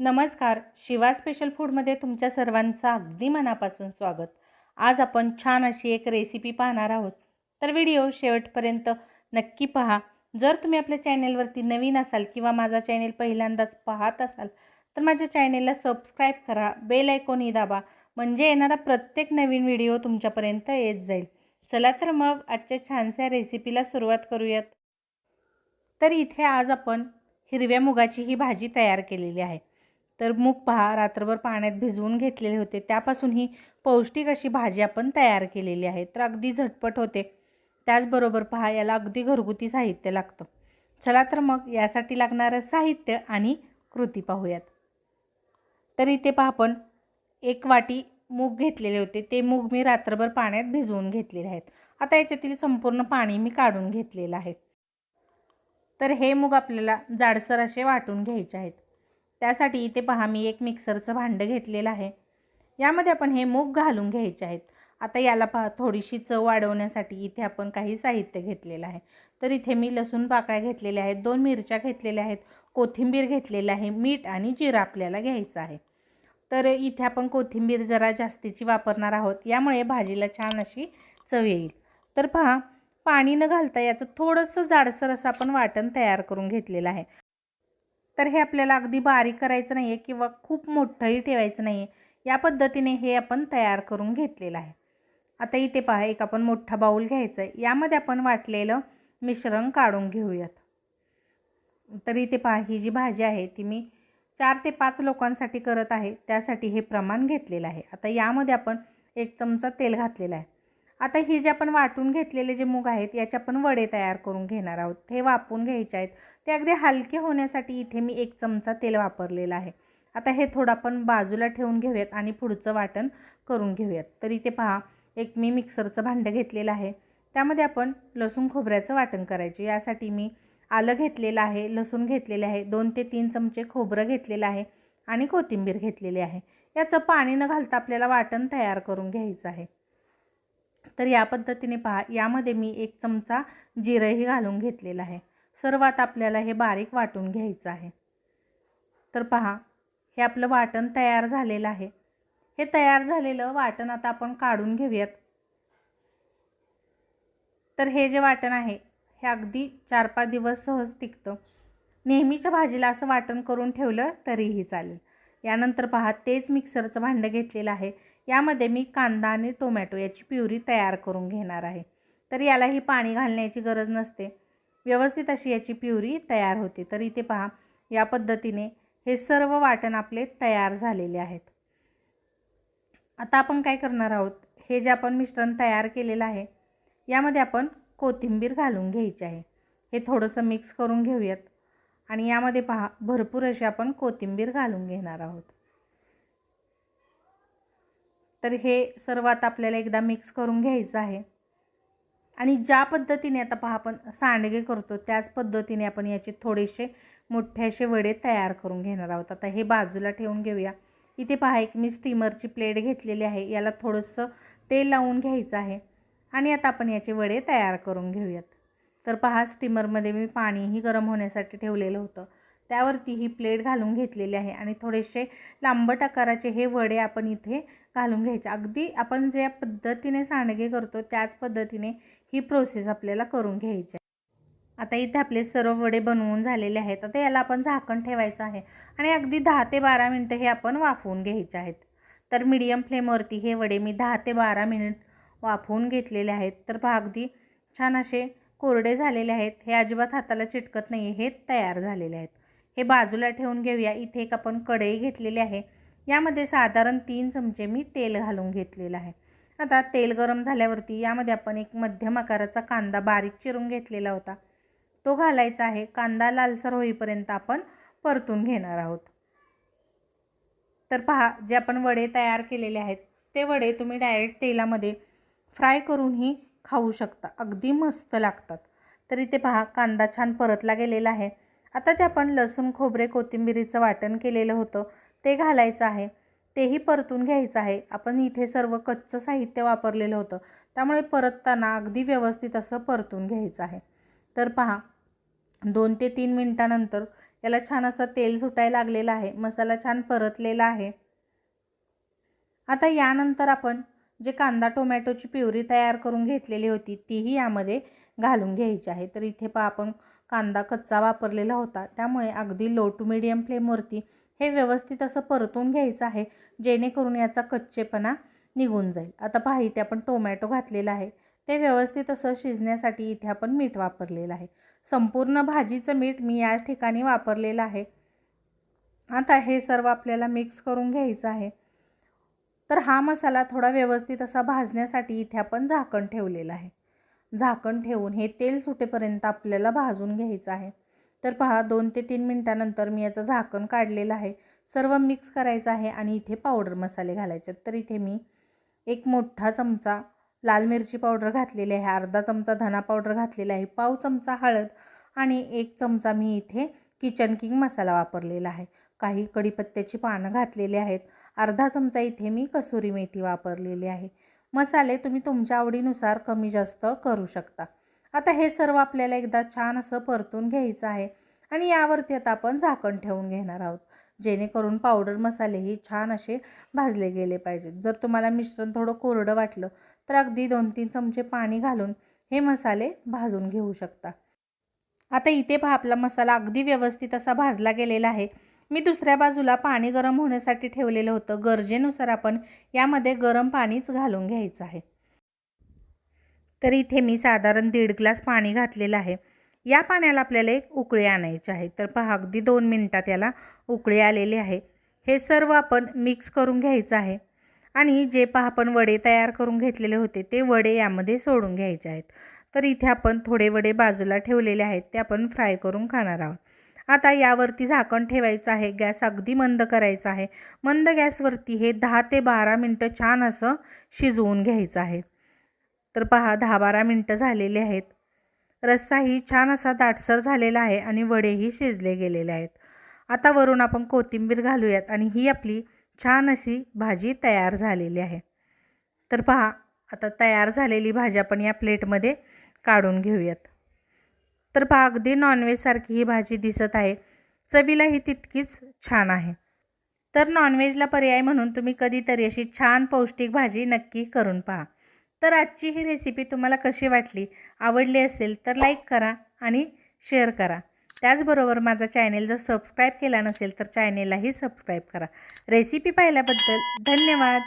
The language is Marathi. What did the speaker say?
नमस्कार शिवा स्पेशल फूडमध्ये तुमच्या सर्वांचं अगदी मनापासून स्वागत. आज आपण छान अशी एक रेसिपी पाहणार आहोत. तर व्हिडिओ शेवटपर्यंत नक्की पहा. जर तुम्ही आपल्या चॅनेलवरती नवीन असाल किंवा माझा चॅनेल पहिल्यांदाच पाहत असाल तर माझ्या चॅनेलला सबस्क्राईब करा बेल आयकॉनही दाबा म्हणजे येणारा प्रत्येक नवीन व्हिडिओ तुमच्यापर्यंत येत जाईल. चला तर मग आजच्या छानशा रेसिपीला सुरुवात करूयात. तर इथे आज आपण हिरव्या मुगाची ही भाजी तयार केलेली आहे. तर मूग पहा रात्रभर पाण्यात भिजवून घेतलेले होते. त्यापासून ही पौष्टिक अशी भाजी आपण तयार केलेली आहे. तर अगदी झटपट होते. त्याचबरोबर पहा याला अगदी घरगुती साहित्य लागतं. चला तर मग यासाठी लागणारं साहित्य आणि कृती पाहूयात. तर इथे पहा आपण एक वाटी मूग घेतलेले होते. ते मूग मी रात्रभर पाण्यात भिजवून घेतलेले आहेत. आता याच्यातील संपूर्ण पाणी मी काढून घेतलेलं आहे. तर हे मूग आपल्याला जाडसर असे वाटून घ्यायचे आहेत. त्यासाठी इथे पहा मी एक मिक्सरचं भांडं घेतलेलं आहे. यामध्ये आपण हे मूग घालून घ्यायचे आहेत. आता याला पहा थोडीशी चव वाढवण्यासाठी इथे आपण काही साहित्य घेतलेलं आहे. तर इथे मी लसूण पाकळ्या घेतलेल्या आहेत दोन मिरच्या घेतलेल्या आहेत कोथिंबीर घेतलेलं आहे मीठ आणि जिरा आपल्याला घ्यायचं आहे. तर इथे आपण कोथिंबीर जरा जास्तीची वापरणार आहोत यामुळे भाजीला छान अशी चव येईल. तर पहा पाणी न घालता याचं थोडंसं जाडसर असं आपण वाटण तयार करून घेतलेलं आहे. तर हे आपल्याला अगदी बारीक करायचं नाही आहे किंवा खूप मोठंही ठेवायचं नाही आहे या पद्धतीने हे आपण तयार करून घेतलेलं आहे. आता इथे पहा एक आपण मोठा बाऊल घ्यायचा आहे. यामध्ये आपण वाटलेलं मिश्रण काढून घेऊयात. तर इथे पहा ही जी भाजी आहे ती मी चार ते पाच लोकांसाठी करत आहे. त्यासाठी हे प्रमाण घेतलेलं आहे. आता यामध्ये आपण एक चमचा तेल घातलेला आहे. आता ही जे आपण वाटून घेतलेले जे मूग आहेत याचे आपण वडे तयार करून घेणार आहोत. ते वापून घ्यायचे आहेत. ते अगदी हलके होण्यासाठी इथे मी एक चमचा तेल वापरलेलं आहे. आता हे थोडं आपण बाजूला ठेवून घेऊयात आणि पुढचं वाटण करून घेऊयात. तर इथे पहा एक मी मिक्सरचं भांडं घेतलेलं आहे. त्यामध्ये आपण लसूण खोबऱ्याचं वाटण करायचे. यासाठी मी आलं घेतलेलं आहे लसूण घेतलेले आहे दोन ते तीन चमचे खोबरं घेतलेलं आहे आणि कोथिंबीर घेतलेली आहे. याचं पाणी न घालता आपल्याला वाटण तयार करून घ्यायचं आहे. तर या पद्धतीने पहा यामध्ये मी एक चमचा जिरंही घालून घेतलेला आहे. सर्वात आपल्याला हे बारीक वाटून घ्यायचं आहे. तर पहा हे आपलं वाटण तयार झालेलं आहे. हे तयार झालेलं वाटण आता आपण काढून घेऊयात. तर हे जे वाटण आहे हे अगदी चार पाच दिवस सहज टिकतं. नेहमीच्या भाजीला असं वाटण करून ठेवलं तरीही चालेल. यानंतर पहा तेच मिक्सरचं भांडं घेतलेलं आहे. यामध्ये मी कांदा आणि टोमॅटो याची प्युरी तयार करून घेणार आहे. तर यालाही पाणी घालण्याची गरज नसते. व्यवस्थित अशी याची प्युरी तयार होते. तर इथे पहा या पद्धतीने हे सर्व वाटण आपले तयार झालेले आहेत. आता आपण काय करणार आहोत? हे जे आपण मिश्रण तयार केलेलं आहे यामध्ये आपण कोथिंबीर घालून घ्यायची आहे. हे थोडंसं मिक्स करून घेऊयात. आणि यामध्ये पहा भरपूर अशी आपण कोथिंबीर घालून घेणार आहोत. तर हे सर्वात आपल्याला एकदा मिक्स करून घ्यायचं आहे. आणि ज्या पद्धतीने आता पहा आपण सांडगे करतो त्याच पद्धतीने आपण याचे थोडेसे मोठ्याशे असे वडे तयार करून घेणार आहोत. आता हे बाजूला ठेवून घेऊया. इथे पहा एक मी स्टीमरची प्लेट घेतलेली आहे. याला थोडंसं तेल लावून घ्यायचं आहे. आणि आता आपण याचे वडे तयार करून घेऊयात. तर पहा स्टीमरमध्ये मी पाणीही गरम होण्यासाठी ठेवलेलं होतं. त्यावरती ही प्लेट घालून घेतलेली आहे. आणि थोडेसे लांबट आकाराचे हे वडे आपण इथे घालून घ्यायचे. अगदी आपण ज्या पद्धतीने सांडगे करतो त्याच पद्धतीने ही प्रोसेस आपल्याला करून घ्यायची आहे. आता इथे आपले सर्व वडे बनवून झालेले आहेत. आता याला आपण झाकण ठेवायचं आहे आणि अगदी दहा ते बारा मिनटं हे आपण वाफवून घ्यायचे आहेत. तर मीडियम फ्लेमवरती हे वडे मी दहा ते बारा मिनिट वाफवून घेतलेले आहेत. तर पहा अगदी छान असे कोरडे झालेले आहेत. हे अजिबात हाताला चिटकत नाही हे तयार झालेले आहेत. हे बाजूला ठेवून घेऊया. इथे एक आपण कढई घेतलेली आहे. यामध्ये साधारण तीन चमचे मी तेल घालून घेतलेलं आहे. आता तेल गरम झाल्यावरती यामध्ये आपण एक मध्यम आकाराचा कांदा बारीक चिरून घेतलेला होता. तो घालायचा आहे. कांदा लालसर होईपर्यंत आपण परतून घेणार आहोत. तर पहा जे आपण वडे तयार केलेले आहेत ते वडे तुम्ही डायरेक्ट तेलामध्ये फ्राय करूनही खाऊ शकता. अगदी मस्त लागतात. तर इथे पहा कांदा छान परतला गेलेला आहे. आता जे आपण लसूण खोबरे कोथिंबिरीचं वाटण केलेलं होतं ते घालायचं आहे तेही परतून घ्यायचं आहे. आपण इथे सर्व कच्चं साहित्य वापरलेलं होतं. त्यामुळे परतताना अगदी व्यवस्थित असं परतून घ्यायचं आहे. तर पहा दोन ते तीन मिनटानंतर याला छान असं तेल सुटायला लागलेलं आहे. मसाला छान परतलेला आहे. आता यानंतर आपण जे कांदा टोमॅटोची प्युरी तयार करून घेतलेली होती तीही यामध्ये घालून घ्यायची आहे. तर इथे पहा आपण कांदा कच्चा वापरलेला होता. त्यामुळे अगदी लो टू मिडियम फ्लेमवरती हे व्यवस्थित असं परतून घ्यायचं आहे जेणेकरून याचा कच्चेपणा निघून जाईल. आता पहा इथे आपण टोमॅटो घातलेला आहे. ते व्यवस्थित असं शिजण्यासाठी इथे आपण मीठ वापरलेलं आहे. संपूर्ण भाजीचं मीठ मी या ठिकाणी वापरलेलं आहे. आता हे सर्व आपल्याला मिक्स करून घ्यायचं आहे. तर हा मसाला थोडा व्यवस्थित असा भाजण्यासाठी इथे आपण झाकण ठेवलेलं आहे. झाकण ठेवून हे तेल सुटेपर्यंत आपल्याला भाजून घ्यायचं आहे. तर पहा दोन ते तीन मिनटानंतर मी याचं झाकण काढलेलं आहे. सर्व मिक्स करायचं आहे आणि इथे पावडर मसाले घालायचे तर इथे मी एक मोठा चमचा लाल मिरची पावडर घातलेली आहे अर्धा चमचा धना पावडर घातलेला आहे पाव चमचा हळद आणि एक चमचा मी इथे किचन किंग मसाला वापरलेला आहे. काही कढीपत्त्याची पानं घातलेली आहेत. अर्धा चमचा इथे मी कसुरी मेथी वापरलेली आहे. मसाले तुम्ही तुमच्या आवडीनुसार कमी जास्त करू शकता. आता हे सर्व आपल्याला एकदा छान असं परतून घ्यायचं आहे. आणि यावरती आता आपण झाकण ठेवून घेणार आहोत. जेणेकरून पावडर मसालेही छान असे भाजले गेले पाहिजेत. जर तुम्हाला मिश्रण थोडं कोरडं वाटलं तर अगदी दोन तीन चमचे पाणी घालून हे मसाले भाजून घेऊ शकता. आता इथे पहा आपला मसाला अगदी व्यवस्थित असा भाजला गेलेला आहे. मी दुसऱ्या बाजूला पाणी गरम होण्यासाठी ठेवलेलं होतं. गरजेनुसार आपण यामध्ये गरम पाणीच घालून घ्यायचं आहे. तर इथे मी साधारण दीड ग्लास पाणी घातलेलं आहे. या पाण्याला आपल्याला एक उकळी आणायची आहे. तर पहा अगदी दोन मिनटात याला उकळी आलेली आहे. हे सर्व आपण मिक्स करून घ्यायचं आहे. आणि जे पहा आपण वडे तयार करून घेतलेले होते ते वडे यामध्ये सोडून घ्यायचे आहेत. तर इथे आपण थोडे वडे बाजूला ठेवलेले आहेत ते आपण फ्राय करून खाणार आहोत. आता यावरती झाकण ठेवायचं आहे गॅस अगदी मंद करायचा आहे. मंद गॅसवरती हे दहा ते बारा मिनटं छान असं शिजवून घ्यायचं आहे. तर पहा दहा बारा मिनटं झालेले आहेत. रस्साही छान असा दाटसर झालेला आहे आणि वडेही शिजले गेलेले आहेत. आता वरून आपण कोथिंबीर घालूयात आणि ही आपली छान अशी भाजी तयार झालेली आहे. तर पहा आता तयार झालेली भाजी आपण या प्लेटमध्ये काढून घेऊयात. तर पहा अगदी नॉनव्हेजसारखी ही भाजी दिसत आहे. चवीला ही तितकीच छान आहे. तर नॉनव्हेजला पर्याय म्हणून तुम्ही कधीतरी अशी छान पौष्टिक भाजी नक्की करून पहा. तर आजची ही रेसिपी तुम्हाला कशी वाटली आवडली असेल तर लाईक करा आणि शेअर करा. त्याचबरोबर माझा चॅनेल जर सबस्क्राईब केला नसेल तर चॅनेललाही सबस्क्राईब करा. रेसिपी पाहिल्याबद्दल धन्यवाद.